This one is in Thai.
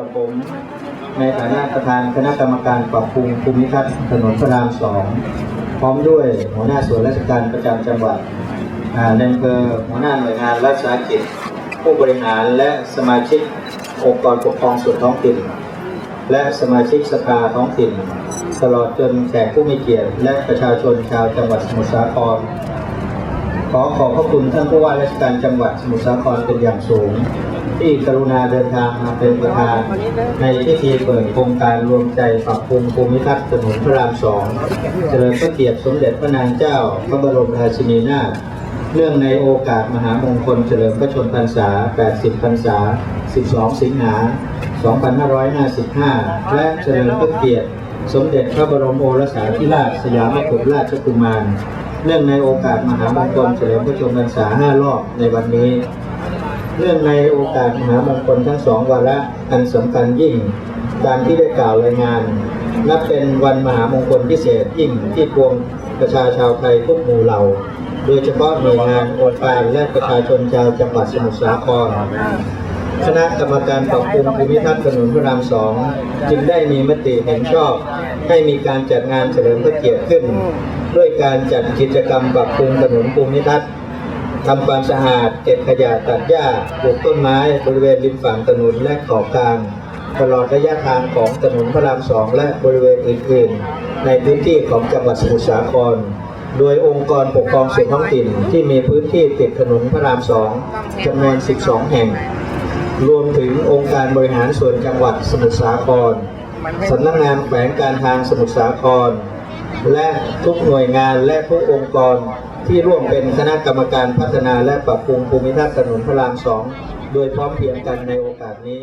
กับผม ในฐานะประธานคณะกรรมการปรับปรุงภูมิทัศน์ถนนพระรามสองพร้อมด้วยหัวหน้าส่วนราชการประจำจังหวัดอาในอำเภอหัวหน้าหน่วยงานรัฐสาหกิจ ผู้บริหารและสมาชิกองค์กรปกครองส่วนท้องถิ่น และสมาชิกสภาท้องถิ่น ตลอดจนแขกผู้มีเกียรติ และประชาชนชาวจังหวัดสมุทรสาคร ขอขอบพระคุณท่านผู้ว่าราชการจังหวัดสมุทรสาครเป็นอย่างสูง ที่กรุณาเดินทางมาเป็นประธานในพิธีเปิดโครงการรวมใจปรับปรุงภูมิทัศน์ถนนพระรามสองเจริญพระเกียรติสมเด็จพระนางเจ้า พระบรมราชินีนาถเนื่องในโอกาสมหามงคลเฉลิมพระชนพรรษา 80 พรรษา 12 สิงหา 2555 และเฉลิมพระเกียรติสมเด็จพระบรมโอรสาธิราชสยามกุฎราชกุมาร เนื่องในโอกาสมหามงคลเฉลิมพระชนมพรรษา5รอบในวันนี้เนื่องในโอกาสมหามงคลทั้งสองวาระอันสำคัญยิ่งตามที่ได้กล่าวรายงาน นับเป็นวันมหามงคลพิเศษยิ่งที่พวงประชาชาวไทยทุกหมู่เหล่า โดยเฉพาะหน่วยงานองค์การและประชาชนชาวจังหวัดสมุทรสาคร คณะกรรมการปรับปรุงภูมิทัศน์ถนนพระรามสองจึงได้มีมติเห็นชอบ ให้มีการจัดงานเฉลิมพระเกียรติขึ้น ด้วยการจัดกิจกรรมปรับปรุงถนนภูมิทัศน์ทำความสะอาดเก็บขยะตัดหญ้าปลูกต้นไม้บริเวณริมฝั่งถนนและขอบกลางตลอดระยะทางของถนนพระรามสองและบริเวณอื่น ๆ ในพื้นที่ของจังหวัดสมุทรสาคร โดยองค์กรปกครองส่วนท้องถิ่นที่มีพื้นที่ติดถนนพระรามสองจำนวน 12 แห่ง รวมถึงองค์การบริหารส่วนจังหวัดสมุทรสาครสำนักงานแขวงการทางสมุทรสาคร และทุกหน่วยงานและทุกองค์กรที่ร่วมเป็นคณะกรรมการพัฒนาและปรับปรุงภูมิทัศน์ถนนพระรามสองโดยพร้อมเพรียงกันในโอกาสนี้